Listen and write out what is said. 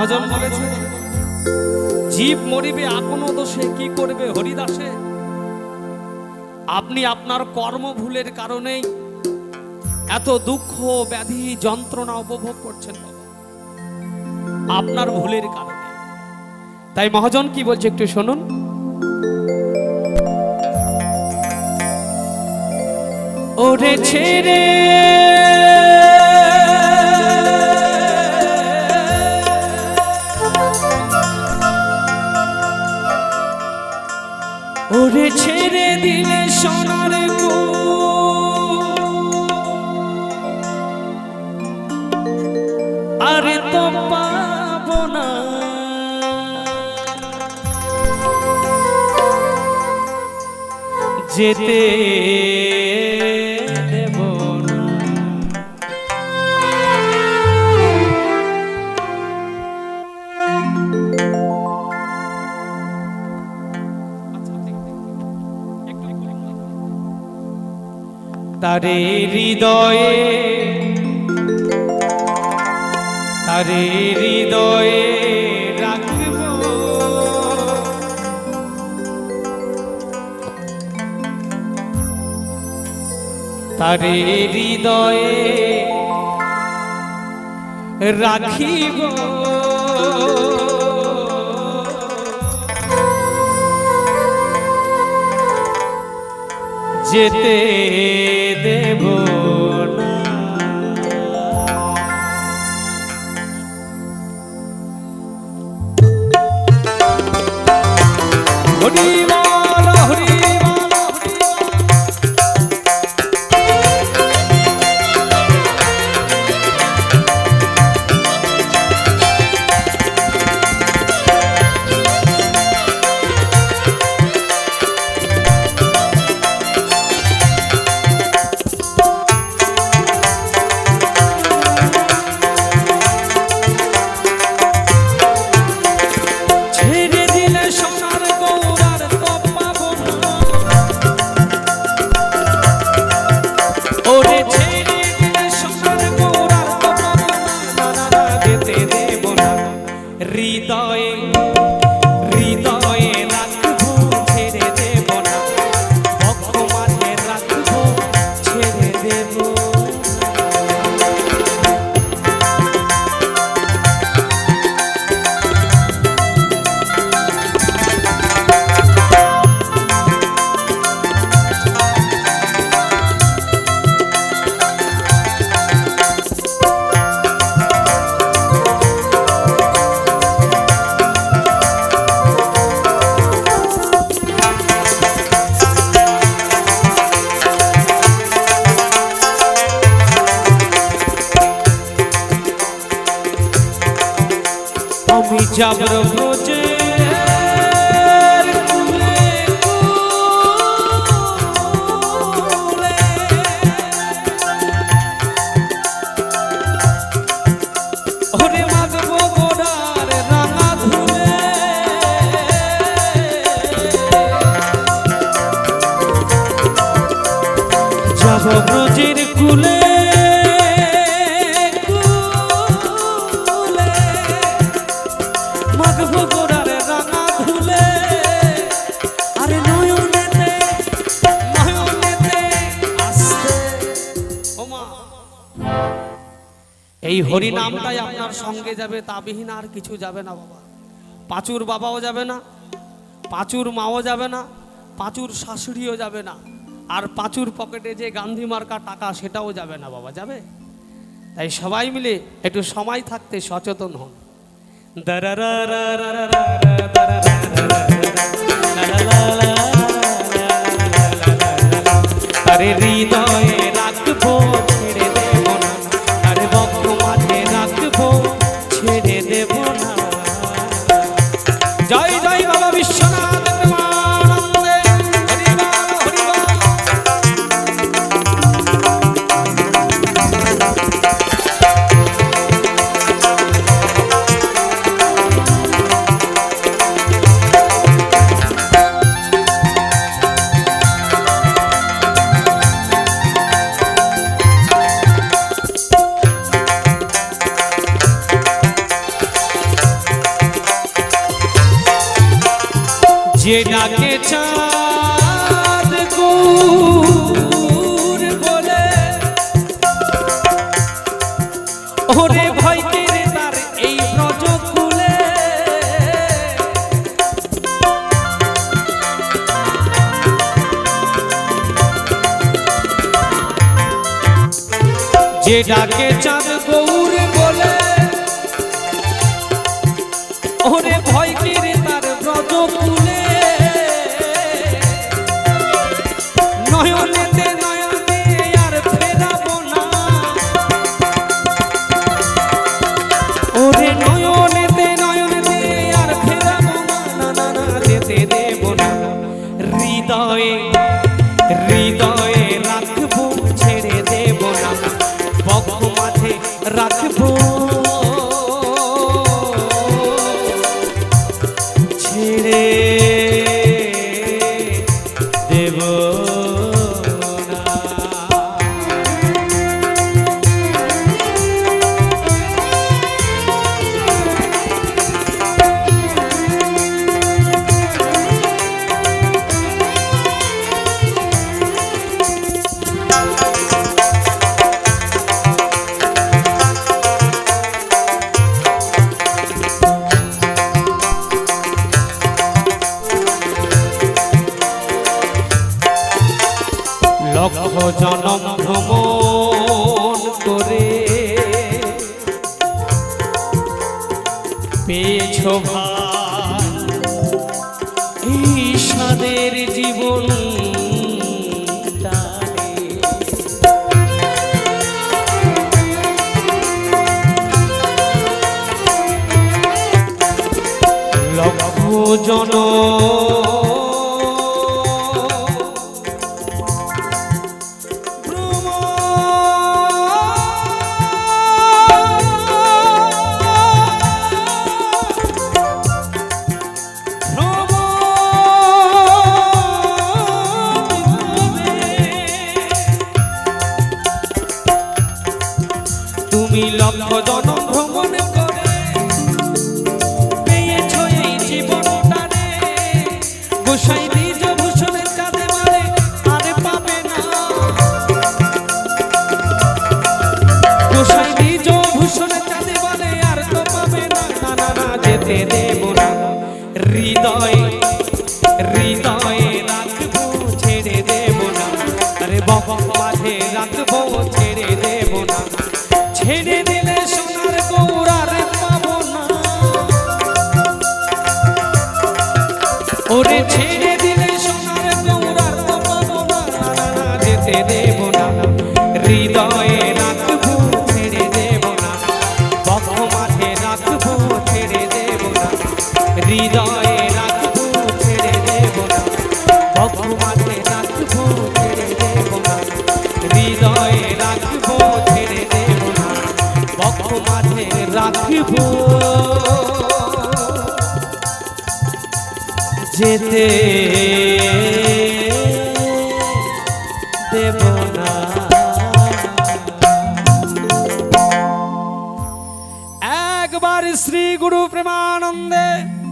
মহাজন বলেছে, জীব মরিবে আপন দোষে, কি করবে হরিদাসে? আপনি আপনার কর্ম ভুলের কারণেই এত দুঃখ, ব্যাধি, যন্ত্রণা উপভোগ করছেন আপনার ভুলের কারণে। তাই মহাজন কি বলছে একটু শুনুন। ওরে ছেড়ে ওরে ছেড়ে দিলে সোনার গো আরে তো পাবো না। যেতে তারে হৃদয়ে তারে হৃদয়ে তারে হৃদয়ে রাখিব। যেতে দেব আমি যাবর হরি নামটাই আপনার সঙ্গে যাবে তাবিহীন আর কিছু যাবে না বাবা। পাঁচুর বাবাও যাবে না পাঁচুর মাও যাবে না পাঁচুর শাশুড়িও যাবে না আর পাঁচুর পকেটে যে গান্ধী মার্কা টাকা সেটাও যাবে না বাবা যাবে? তাই সবাই মিলে একটু সময় থাকতে সচেতন হন। হৃদয়ে যে ডাকে চাঁদ গৌর বলে, ওরে ভয় কেড়ে তার এই ব্রজ কুলে যে ডাকে চাঁদ গৌর বলে, ওরে ভয় ছেড়ে লক্ষ জনম ভ্রমণ করে। পেয়েছ ভাই ঈশাদের জীবন লক্ষ জন তুমি লক্ষ জনম ভ্রমণ করে, পেয়েছ এই জীবনটারে। গোসাই নিজ ভূষণের কাঁধে মারে, আরে পাবে না। গোসাই নিজ ভূষণের কাঁধে মারে, আর তো পাবে না না না, যেতে দেব না। হৃদয়ে ওরে ছেড়ে দিলে সোনার গৌরার তো পাবো না না, না, না, যেতে দেব না। হৃদয়ে রাখব ছেড়ে দেব না। মাঠে রাখব ছেড়ে দেব না। হৃদয়ে রাখব ছেড়ে দেব না। ছেড়ে হৃদয়ে ছেড়ে দেব মাঠে রাখব যেতে দেব না। একবার শ্রী গুরু প্রেমানন্দে